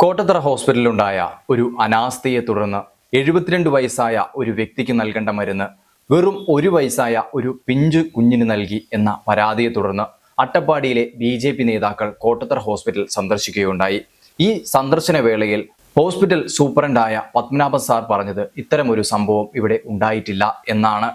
കോട്ടത്തറ ഹോസ്പിറ്റലിലുണ്ടായ ഒരു അനാസ്ഥയെ തുടർന്ന് എഴുപത്തിരണ്ട് വയസ്സായ ഒരു വ്യക്തിക്ക് നൽകേണ്ട മരുന്ന് വെറും ഒരു വയസ്സായ ഒരു പിഞ്ചു കുഞ്ഞിന് നൽകി എന്ന പരാതിയെ തുടർന്ന് അട്ടപ്പാടിയിലെ ബി ജെ പി നേതാക്കൾ കോട്ടത്തറ ഹോസ്പിറ്റൽ സന്ദർശിക്കുകയുണ്ടായി. ഈ സന്ദർശന വേളയിൽ ഹോസ്പിറ്റൽ സൂപ്രണ്ടായ പത്മനാഭൻ സാർ പറഞ്ഞത് ഇത്തരമൊരു സംഭവം ഇവിടെ ഉണ്ടായിട്ടില്ല എന്നാണ്.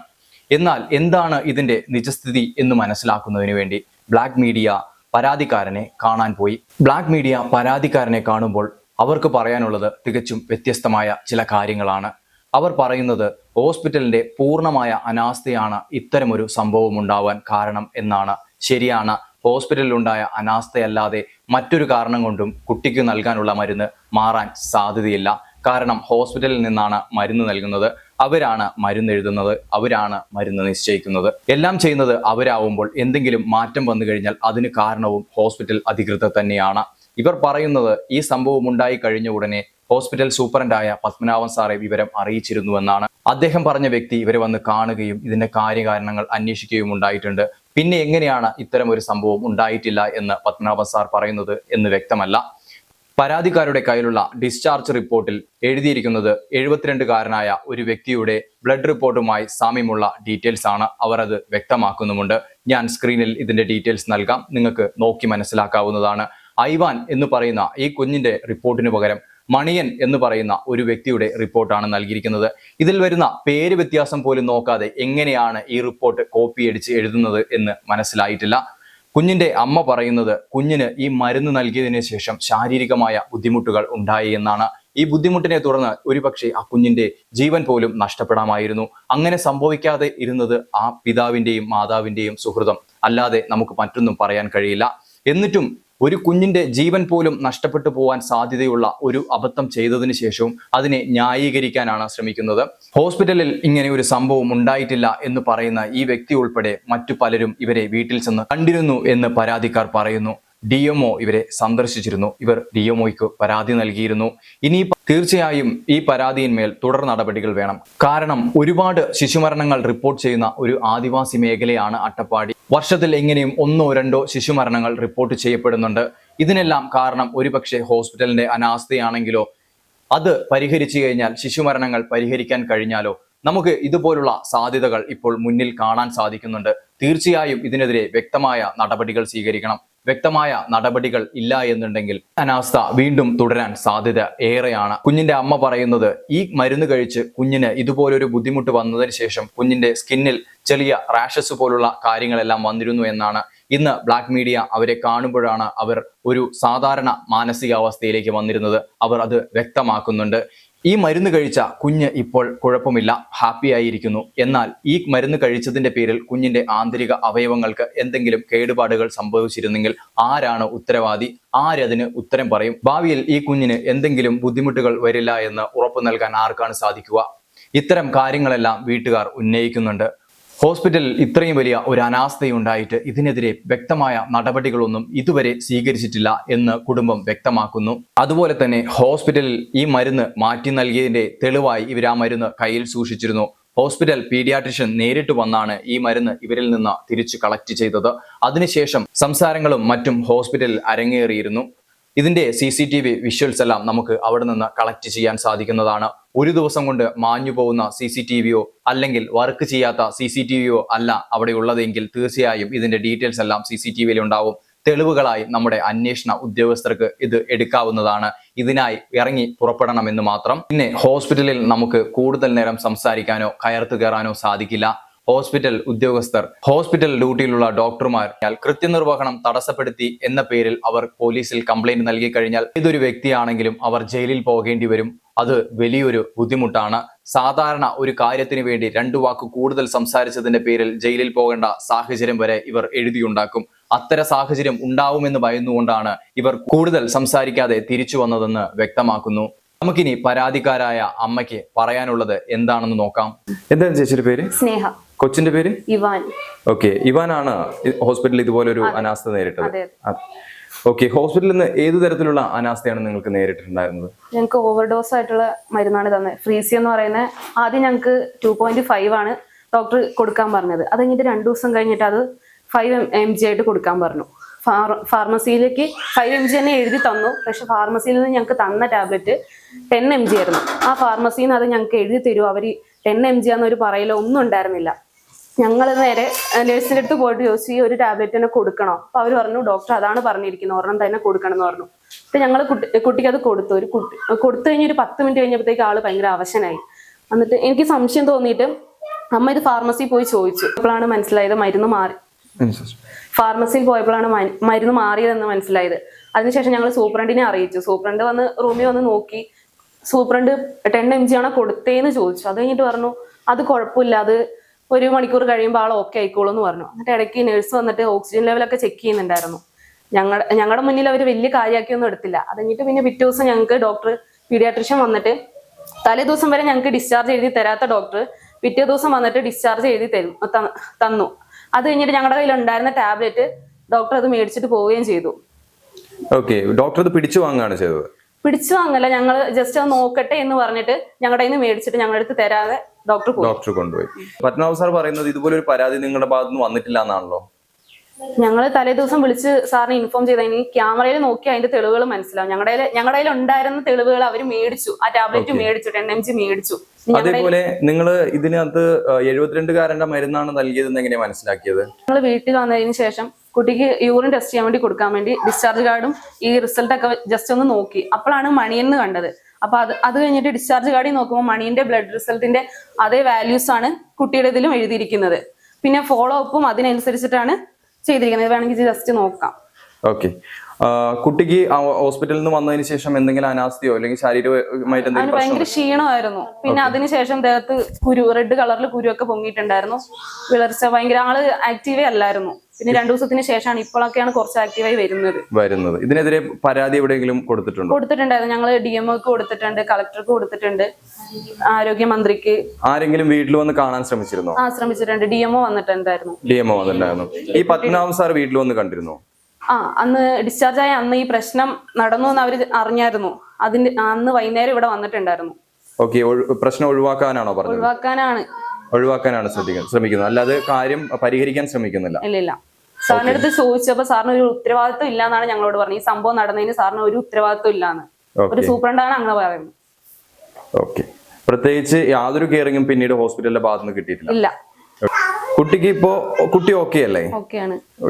എന്നാൽ എന്താണ് ഇതിന്റെ നിജസ്ഥിതി എന്ന് മനസ്സിലാക്കുന്നതിന് വേണ്ടി ബ്ലാക്ക് മീഡിയ പരാതിക്കാരനെ കാണാൻ പോയി. ബ്ലാക്ക് മീഡിയ പരാതിക്കാരനെ കാണുമ്പോൾ അവർക്ക് പറയാനുള്ളത് തികച്ചും വ്യത്യസ്തമായ ചില കാര്യങ്ങളാണ്. അവർ പറയുന്നത് ഹോസ്പിറ്റലിന്റെ പൂർണമായ അനാസ്ഥയാണ് ഇത്തരമൊരു സംഭവം ഉണ്ടാവാൻ കാരണം എന്നാണ്. ശരിയാണ് ഹോസ്പിറ്റലിലുണ്ടായ അനാസ്ഥയല്ലാതെ മറ്റൊരു കാരണം കൊണ്ടും കുട്ടിക്ക് നൽകാനുള്ള മരുന്ന് മാറാൻ സാധ്യതയില്ല. കാരണം ഹോസ്പിറ്റലിൽ നിന്നാണ് മരുന്ന് നൽകുന്നത്. അവരാണ് മരുന്ന് എഴുതുന്നത് അവരാണ് മരുന്ന് നിശ്ചയിക്കുന്നത്. എല്ലാം ചെയ്യുന്നത് അവരാവുമ്പോൾ എന്തെങ്കിലും മാറ്റം വന്നു കഴിഞ്ഞാൽ അതിന് കാരണവും ഹോസ്പിറ്റൽ അധികൃതർ തന്നെയാണ്. ഇവർ പറയുന്നത് ഈ സംഭവം ഉണ്ടായി കഴിഞ്ഞ ഉടനെ ഹോസ്പിറ്റൽ സൂപ്രണ്ടായ പത്മനാഭൻ സാറെ വിവരം അറിയിച്ചിരുന്നുവെന്നാണ് അദ്ദേഹം പറഞ്ഞ വ്യക്തി ഇവരെ വന്ന് കാണുകയും ഇതിന്റെ കാര്യകാരണങ്ങൾ അന്വേഷിക്കുകയും ഉണ്ടായിട്ടുണ്ട്. പിന്നെ എങ്ങനെയാണ് ഇത്തരം ഒരു സംഭവം ഉണ്ടായിട്ടില്ല എന്ന് പത്മനാഭൻ സാർ പറയുന്നത് എന്ന് വ്യക്തമല്ല. പരാതിക്കാരുടെ കയ്യിലുള്ള ഡിസ്ചാർജ് റിപ്പോർട്ടിൽ എഴുതിയിരിക്കുന്നത് എഴുപത്തിരണ്ടുകാരനായ ഒരു വ്യക്തിയുടെ ബ്ലഡ് റിപ്പോർട്ടുമായി സാമ്യമുള്ള ഡീറ്റെയിൽസ് ആണ്. അവർ അത് വ്യക്തമാക്കുന്നുമുണ്ട്. ഞാൻ സ്ക്രീനിൽ ഇതിന്റെ ഡീറ്റെയിൽസ് നൽകാം. നിങ്ങൾക്ക് നോക്കി മനസ്സിലാക്കാവുന്നതാണ്. ഐവാൻ എന്ന് പറയുന്ന ഈ കുഞ്ഞിന്റെ റിപ്പോർട്ടിന് പകരം മണിയൻ എന്ന് പറയുന്ന ഒരു വ്യക്തിയുടെ റിപ്പോർട്ടാണ് നൽകിയിരിക്കുന്നത്. ഇതിൽ വരുന്ന പേര് വ്യത്യാസം പോലും നോക്കാതെ എങ്ങനെയാണ് ഈ റിപ്പോർട്ട് കോപ്പി അടിച്ച് എഴുതുന്നത് എന്ന് മനസ്സിലായിട്ടില്ല. കുഞ്ഞിന്റെ അമ്മ പറയുന്നത് കുഞ്ഞിന് ഈ മരുന്ന് നൽകിയതിനു ശേഷം ശാരീരികമായ ബുദ്ധിമുട്ടുകൾ ഉണ്ടായി എന്നാണ്. ഈ ബുദ്ധിമുട്ടിനെ തുടർന്ന് ഒരുപക്ഷെ ആ കുഞ്ഞിന്റെ ജീവൻ പോലും നഷ്ടപ്പെടാമായിരുന്നു. അങ്ങനെ സംഭവിക്കാതെ ഇരുന്നത് ആ പിതാവിന്റെയും മാതാവിന്റെയും സുഹൃതം. അല്ലാതെ നമുക്ക് മറ്റൊന്നും പറയാൻ കഴിയില്ല. എന്നിട്ടും ഒരു കുഞ്ഞിന്റെ ജീവൻ പോലും നഷ്ടപ്പെട്ടു പോവാൻ സാധ്യതയുള്ള ഒരു അബദ്ധം ചെയ്തതിനു ശേഷവും അതിനെ ന്യായീകരിക്കാനാണ് ശ്രമിക്കുന്നത്. ഹോസ്പിറ്റലിൽ ഇങ്ങനെ ഒരു സംഭവം ഉണ്ടായിട്ടില്ല എന്ന് പറയുന്ന ഈ വ്യക്തി ഉൾപ്പെടെ മറ്റു പലരും ഇവരെ വീട്ടിൽ ചെന്ന് കണ്ടിരുന്നു എന്ന് പരാതിക്കാർ പറയുന്നു. ഡി ഇവരെ സന്ദർശിച്ചിരുന്നു. ഇവർ ഡി പരാതി നൽകിയിരുന്നു. ഇനി തീർച്ചയായും ഈ പരാതിയിന്മേൽ തുടർ നടപടികൾ വേണം. കാരണം ഒരുപാട് ശിശുമരണങ്ങൾ റിപ്പോർട്ട് ചെയ്യുന്ന ഒരു ആദിവാസി മേഖലയാണ് അട്ടപ്പാടി. വർഷത്തിൽ എങ്ങനെയും ഒന്നോ രണ്ടോ ശിശുമരണങ്ങൾ റിപ്പോർട്ട് ചെയ്യപ്പെടുന്നുണ്ട്. ഇതിനെല്ലാം കാരണം ഒരുപക്ഷെ ഹോസ്പിറ്റലിന്റെ അനാസ്ഥയാണെങ്കിലോ അത് പരിഹരിച്ചു കഴിഞ്ഞാൽ ശിശുമരണങ്ങൾ പരിഹരിക്കാൻ കഴിഞ്ഞാലോ നമുക്ക് ഇതുപോലുള്ള സാധ്യതകൾ ഇപ്പോൾ മുന്നിൽ കാണാൻ സാധിക്കുന്നുണ്ട്. തീർച്ചയായും ഇതിനെതിരെ വ്യക്തമായ നടപടികൾ സ്വീകരിക്കണം. വ്യക്തമായ നടപടികൾ ഇല്ല എന്നുണ്ടെങ്കിൽ അനാസ്ഥ വീണ്ടും തുടരാൻ സാധ്യത ഏറെയാണ്. കുഞ്ഞിന്റെ അമ്മ പറയുന്നത് ഈ മരുന്ന് കഴിച്ച് കുഞ്ഞിന് ഇതുപോലൊരു ബുദ്ധിമുട്ട് വന്നതിന് ശേഷം കുഞ്ഞിന്റെ സ്കിന്നിൽ ചെറിയ റാഷസ് പോലുള്ള കാര്യങ്ങളെല്ലാം വന്നിരുന്നു എന്നാണ്. ഇന്ന് ബ്ലാക്ക് മീഡിയ അവരെ കാണുമ്പോഴാണ് അവർ ഒരു സാധാരണ മാനസികാവസ്ഥയിലേക്ക് വന്നിരുന്നത്. അവർ അത് വ്യക്തമാക്കുന്നുണ്ട്. ഈ മരുന്ന് കഴിച്ച കുഞ്ഞ് ഇപ്പോൾ കുഴപ്പമില്ല ഹാപ്പി ആയിരിക്കുന്നു. എന്നാൽ ഈ മരുന്ന് കഴിച്ചതിന്റെ പേരിൽ കുഞ്ഞിന്റെ ആന്തരിക അവയവങ്ങൾക്ക് എന്തെങ്കിലും കേടുപാടുകൾ സംഭവിച്ചിരുന്നെങ്കിൽ ആരാണ് ഉത്തരവാദി? ആരതിന് ഉത്തരം പറയും? ഭാവിയിൽ ഈ കുഞ്ഞിന് എന്തെങ്കിലും ബുദ്ധിമുട്ടുകൾ വരില്ല എന്ന് ഉറപ്പു നൽകാൻ ആർക്കാണ് സാധിക്കുക? ഇത്തരം കാര്യങ്ങളെല്ലാം വീട്ടുകാർ ഉന്നയിക്കുന്നുണ്ട്. ഹോസ്പിറ്റലിൽ ഇത്രയും വലിയ ഒരു അനാസ്ഥയുണ്ടായിട്ട് ഇതിനെതിരെ വ്യക്തമായ നടപടികളൊന്നും ഇതുവരെ സ്വീകരിച്ചിട്ടില്ല എന്ന് കുടുംബം വ്യക്തമാക്കുന്നു. അതുപോലെ തന്നെ ഹോസ്പിറ്റലിൽ ഈ മരുന്ന് മാറ്റി നൽകിയതിന്റെ തെളിവായി ഇവർ ആ മരുന്ന് കയ്യിൽ സൂക്ഷിച്ചിരുന്നു. ഹോസ്പിറ്റൽ പീഡിയാട്രിഷ്യൻ നേരിട്ട് വന്നാണ് ഈ മരുന്ന് ഇവരിൽ നിന്ന് തിരിച്ചു കളക്ട് ചെയ്തത്. അതിനുശേഷം സംസാരങ്ങളും മറ്റും ഹോസ്പിറ്റലിൽ അരങ്ങേറിയിരുന്നു. ഇതിന്റെ C C T V visuals എല്ലാം നമുക്ക് അവിടെ നിന്ന് കളക്ട് ചെയ്യാൻ സാധിക്കുന്നതാണ്. ഒരു ദിവസം കൊണ്ട് മാഞ്ഞു പോകുന്ന സി സി ടി വിയോ അല്ലെങ്കിൽ വർക്ക് ചെയ്യാത്ത സി സി ടി വിയോ അല്ല അവിടെ ഉള്ളതെങ്കിൽ തീർച്ചയായും ഇതിന്റെ ഡീറ്റെയിൽസ് എല്ലാം സി സി ടി വിയിൽ ഉണ്ടാവും. തെളിവുകളായി നമ്മുടെ അന്വേഷണ ഉദ്യോഗസ്ഥർക്ക് ഇത് എടുക്കാവുന്നതാണ്. ഇതിനായി ഇറങ്ങി പുറപ്പെടണമെന്ന് മാത്രം. പിന്നെ ഹോസ്പിറ്റലിൽ നമുക്ക് കൂടുതൽ നേരം സംസാരിക്കാനോ കയർത്തു കയറാനോ സാധിക്കില്ല. ഹോസ്പിറ്റൽ ഉദ്യോഗസ്ഥർ ഹോസ്പിറ്റൽ ഡ്യൂട്ടിയിലുള്ള ഡോക്ടർമാർ കൃത്യനിർവഹണം തടസ്സപ്പെടുത്തി എന്ന പേരിൽ അവർ പോലീസിൽ കംപ്ലൈന്റ് നൽകി കഴിഞ്ഞാൽ ഏതൊരു വ്യക്തിയാണെങ്കിലും അവർ ജയിലിൽ പോകേണ്ടി വരും. അത് വലിയൊരു ബുദ്ധിമുട്ടാണ്. സാധാരണ ഒരു കാര്യത്തിന് വേണ്ടി രണ്ടു വാക്ക് കൂടുതൽ സംസാരിച്ചതിന്റെ പേരിൽ ജയിലിൽ പോകേണ്ട സാഹചര്യം വരെ ഇവർ എഴുതിയുണ്ടാക്കും. അത്തരം സാഹചര്യം ഉണ്ടാവുമെന്ന് ഭയന്നുകൊണ്ടാണ് ഇവർ കൂടുതൽ സംസാരിക്കാതെ തിരിച്ചു വന്നതെന്ന് വ്യക്തമാക്കുന്നു. നമുക്കിനി പരാതിക്കാരായ അമ്മയ്ക്ക് പറയാനുള്ളത് എന്താണെന്ന് നോക്കാം. എന്താണ് ചേച്ചിയുടെ പേര്? സ്നേഹ. കൊച്ചിന്റെ പേര്? ഇവാൻ. ഓക്കെ ഇവാനാണ് ഹോസ്പിറ്റലിൽ ഇതുപോലെ ഒരു അനാസ്ഥ നേരിട്ടത്. ഓക്കെ ഹോസ്പിറ്റലിൽ നിന്ന് ഏത് തരത്തിലുള്ള അനാസ്ഥയാണ് നിങ്ങൾക്ക് നേരിട്ടിട്ടുണ്ടായിരുന്നത്? ഞങ്ങൾക്ക് ഓവർഡോസ് ആയിട്ടുള്ള മരുന്നാണ് തന്നത്. ഫ്രീസി എന്ന് പറയുന്നത് ആദ്യം ഞങ്ങൾക്ക് ടു പോയിന്റ് ഫൈവ് ആണ് ഡോക്ടർ കൊടുക്കാൻ പറഞ്ഞത്. അത് കഴിഞ്ഞിട്ട് രണ്ടു ദിവസം കഴിഞ്ഞിട്ട് അത് ഫൈവ് എം ജി ആയിട്ട് കൊടുക്കാൻ പറഞ്ഞു. ഫാർമസിയിലേക്ക് ഫൈവ് എം ജി തന്നെ എഴുതി തന്നു. പക്ഷെ ഫാർമസിയിൽ നിന്ന് ഞങ്ങൾക്ക് തന്ന ടാബ്ലറ്റ് ടെൻ എം ജി ആയിരുന്നു. ആ ഫാർമസിയിൽ നിന്ന് അത് ഞങ്ങൾക്ക് എഴുതി തരുമോ അവർ ടെൻ എം ജി ആണെന്നൊരു പറയില്ല ഒന്നും ഉണ്ടായിരുന്നില്ല. ഞങ്ങൾ നേരെ നേഴ്സിന്റെ അടുത്ത് പോയിട്ട് ചോദിച്ചു ഈ ഒരു ടാബ്ലറ്റ് തന്നെ കൊടുക്കണോ? അപ്പോൾ അവർ പറഞ്ഞു ഡോക്ടർ അതാണ് പറഞ്ഞിരിക്കുന്നത്. ഒരെണ്ണം തന്നെ കൊടുക്കണം എന്ന് പറഞ്ഞു. അപ്പം ഞങ്ങൾ കുട്ടി കുട്ടിക്ക് അത് കൊടുത്തു. ഒരു കുട്ടി കൊടുത്തു കഴിഞ്ഞ് ഒരു പത്ത് മിനിറ്റ് കഴിഞ്ഞപ്പോഴത്തേക്ക് ആൾ ഭയങ്കര അവശനായി. എന്നിട്ട് എനിക്ക് സംശയം തോന്നിയിട്ട് അമ്മ ഇത് ഫാർമസിയിൽ പോയി ചോദിച്ചു. അപ്പോഴാണ് മനസ്സിലായത് മരുന്ന് മാറി. ഫാർമസിയിൽ പോയപ്പോഴാണ് മരുന്ന് മാറിയതെന്ന് മനസ്സിലായത്. അതിനുശേഷം ഞങ്ങൾ സൂപ്രണ്ടിനെ അറിയിച്ചു. സൂപ്രണ്ട് വന്ന് റൂമിൽ വന്ന് നോക്കി സൂപ്രണ്ട് ടെൻ എം ജി ആണോ കൊടുത്തേന്ന് ചോദിച്ചു. അത് കഴിഞ്ഞിട്ട് പറഞ്ഞു അത് കുഴപ്പമില്ല. അത് ഒരു മണിക്കൂർ കഴിയുമ്പോൾ ആൾ ഓക്കെ ആയിക്കോളൂ എന്ന് പറഞ്ഞു. എന്നിട്ട് ഇടയ്ക്ക് നേഴ്സ് വന്നിട്ട് ഓക്സിജൻ ലെവലൊക്കെ ചെക്ക് ചെയ്യുന്നുണ്ടായിരുന്നു. ഞങ്ങളുടെ ഞങ്ങളുടെ മുന്നിൽ അവർ വലിയ കാര്യമാക്കിയൊന്നും എടുത്തില്ല. അത് കഴിഞ്ഞിട്ട് പിന്നെ പിറ്റേ ദിവസം ഞങ്ങൾക്ക് ഡോക്ടർ പീഡിയാട്രിഷ്യൻ വന്നിട്ട് തലേ ദിവസം വരെ ഞങ്ങൾക്ക് ഡിസ്ചാർജ് എഴുതി തരാത്ത ഡോക്ടർ പിറ്റേ ദിവസം വന്നിട്ട് ഡിസ്ചാർജ് എഴുതി തരും തന്നു. അത് കഴിഞ്ഞിട്ട് ഞങ്ങളുടെ കയ്യിൽ ഉണ്ടായിരുന്ന ടാബ്ലറ്റ് ഡോക്ടർ അത് മേടിച്ചിട്ട് പോവുകയും ചെയ്തു. ഓക്കെ ഡോക്ടർ അത് പിടിച്ചു വാങ്ങുകയാണ് ചെയ്തത്? പിടിച്ചു വാങ്ങല്ല. ഞങ്ങൾ ജസ്റ്റ് അത് നോക്കട്ടെ എന്ന് പറഞ്ഞിട്ട് ഞങ്ങളുടെ കയ്യിൽ നിന്ന് മേടിച്ചിട്ട് ഞങ്ങളുടെ അടുത്ത് തരാതെ ഡോക്ടർ പോയി. ഡോക്ടർ കൊണ്ടുപോയി. പത്മനാഭ സാർ പറയുന്നത് ഇതുപോലെ ഒരു പരാതി നിങ്ങളുടെ ഭാഗത്തുനിന്ന് വന്നിട്ടില്ല എന്നാണല്ലോ ഞങ്ങൾ തലേ ദിവസം വിളിച്ച് സാറിനെ ഇൻഫോം ചെയ്ത. ഇനി ക്യാമറയിൽ നോക്കി അതിന്റെ തെളിവുകൾ മനസ്സിലാവും. ഞങ്ങളുടെ ഞങ്ങളുടെ കയ്യിൽ ഉണ്ടായിരുന്ന തെളിവുകൾ അവർ മേടിച്ചു. ആ ടാബ്ലറ്റ് മേടിച്ചു ടെൻ എം ജി മേടിച്ചു അതേപോലെ നിങ്ങൾ ഇതിനകത്ത് എഴുപത്തിരണ്ടുകാരന്റെ മരുന്നാണ് നൽകിയതെന്ന് എങ്ങനെയാ മനസ്സിലാക്കിയത്? ഞങ്ങൾ വീട്ടിൽ വന്നതിന് ശേഷം കുട്ടിക്ക് യൂറിൻ ടെസ്റ്റ് ചെയ്യാൻ വേണ്ടി കൊടുക്കാൻ വേണ്ടി ഡിസ്ചാർജ് കാർഡും ഈ റിസൾട്ട് ഒക്കെ ജസ്റ്റ് ഒന്ന് നോക്കി. അപ്പോഴാണ് മണിയെന്ന് കണ്ടത്. അപ്പൊ അത് അത് കഴിഞ്ഞിട്ട് ഡിസ്ചാർജ് കാർഡിൽ നോക്കുമ്പോൾ മണിയുടെ ബ്ലഡ് റിസൾട്ടിന്റെ അതേ വാല്യൂസ് ആണ് കുട്ടിയുടെ ഇതിലും എഴുതിയിരിക്കുന്നത്. പിന്നെ ഫോളോ അപ്പും അതിനനുസരിച്ചിട്ടാണ് ചെയ്തിരിക്കുന്നത്. വേണമെങ്കിൽ ജസ്റ്റ് നോക്കാം. ഓക്കെ കുട്ടിക്ക് ഹോസ്പിറ്റലിൽ നിന്ന് വന്നതിന് ശേഷം എന്തെങ്കിലും അനാസ്ഥയോ അല്ലെങ്കിൽ ശാരീരികമായിട്ട് എന്തെങ്കിലും ഭയങ്കര ക്ഷീണമായിരുന്നു. പിന്നെ അതിനുശേഷം ദേഹത്ത് കുരു റെഡ് കളറിൽ കുരുവൊക്കെ പൊങ്ങിയിട്ടുണ്ടായിരുന്നു. വിളർച്ച ഭയങ്കര ആൾ ആക്റ്റീവേ അല്ലായിരുന്നു. പിന്നെ രണ്ടു ദിവസത്തിന് ശേഷമാണ് ഇപ്പോഴൊക്കെയാണ് കുറച്ച് ആക്റ്റീവായി വരുന്നത്. വരുന്നത്. ഇതിനെതിരെ പരാതി എവിടെയെങ്കിലും കൊടുത്തിട്ടുണ്ടോ? കൊടുത്തിട്ടുണ്ടായിരുന്നു. ഞങ്ങൾ ഡി എം ഒക്ക് കൊടുത്തിട്ടുണ്ട് കളക്ടർക്ക് കൊടുത്തിട്ടുണ്ട് ആരോഗ്യമന്ത്രിക്ക്. ആരെങ്കിലും വീട്ടിൽ വന്ന് കാണാൻ ശ്രമിച്ചിരുന്നോ? ആ ശ്രമിച്ചിട്ടുണ്ട്. ഡി എം ഒ വന്നിട്ടുണ്ടായിരുന്നു. ഡി എം ഒ വന്നിട്ടുണ്ടായിരുന്നു. ഈ പത്മനാഭ സാർ വീട്ടിൽ വന്ന് കണ്ടിരുന്നോ? ആ അന്ന് ഡിസ്ചാർജ് ആയ അന്ന് ഈ പ്രശ്നം നടന്നു എന്ന് അവർ അറിഞ്ഞായിരുന്നു. അതിന്റെ അന്ന് വൈകുന്നേരം ഇവിടെ വന്നിട്ടുണ്ടായിരുന്നു. ഓക്കെ പ്രശ്നം ഒഴിവാക്കാനാണോ പറഞ്ഞത്? ഒഴിവാക്കാനാണ്. ഒഴിവാക്കാനാണ് ശ്രദ്ധിക്കുന്നത് ശ്രമിക്കുന്നത്. അല്ലാതെ കാര്യം പരിഹരിക്കാൻ ശ്രമിക്കുന്നില്ല. ഇല്ല സാറിന്റെ അടുത്ത് ചോദിച്ചപ്പോ സാറിന് ഒരു ഉത്തരവാദിത്വം ഇല്ല എന്നാണ് ഞങ്ങളോട് പറഞ്ഞത്. ഈ സംഭവം നടന്നതിന് സാറിന് ഒരു ഉത്തരവാദിത്വം ഇല്ലാന്ന്. ഒരു സൂപ്രണ്ടാണ് അങ്ങനെ പറയുന്നത്. ഓക്കെ പ്രത്യേകിച്ച് യാതൊരു കെയറിങ്ങും പിന്നീട് ഹോസ്പിറ്റലിന്റെ ഭാഗത്തുനിന്ന് കിട്ടിയിട്ടില്ല. ഇല്ല. കുട്ടിക്ക് ഇപ്പോ കുട്ടി ഓക്കെ അല്ലേ?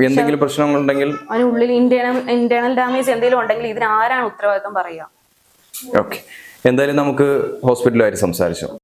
എന്തെങ്കിലും പ്രശ്നങ്ങളുണ്ടെങ്കിൽ ഉണ്ടെങ്കിൽ ഉള്ളിൽ ഇന്റേണൽ ഇന്റേണൽ ഡാമേജ് എന്തെങ്കിലും ഉണ്ടെങ്കിൽ ഇതിന് ആരാണ് ഉത്തരവാദിത്വം പറയുക? ഓക്കെ എന്തായാലും നമുക്ക് ഹോസ്പിറ്റലുമായിട്ട് സംസാരിച്ചു.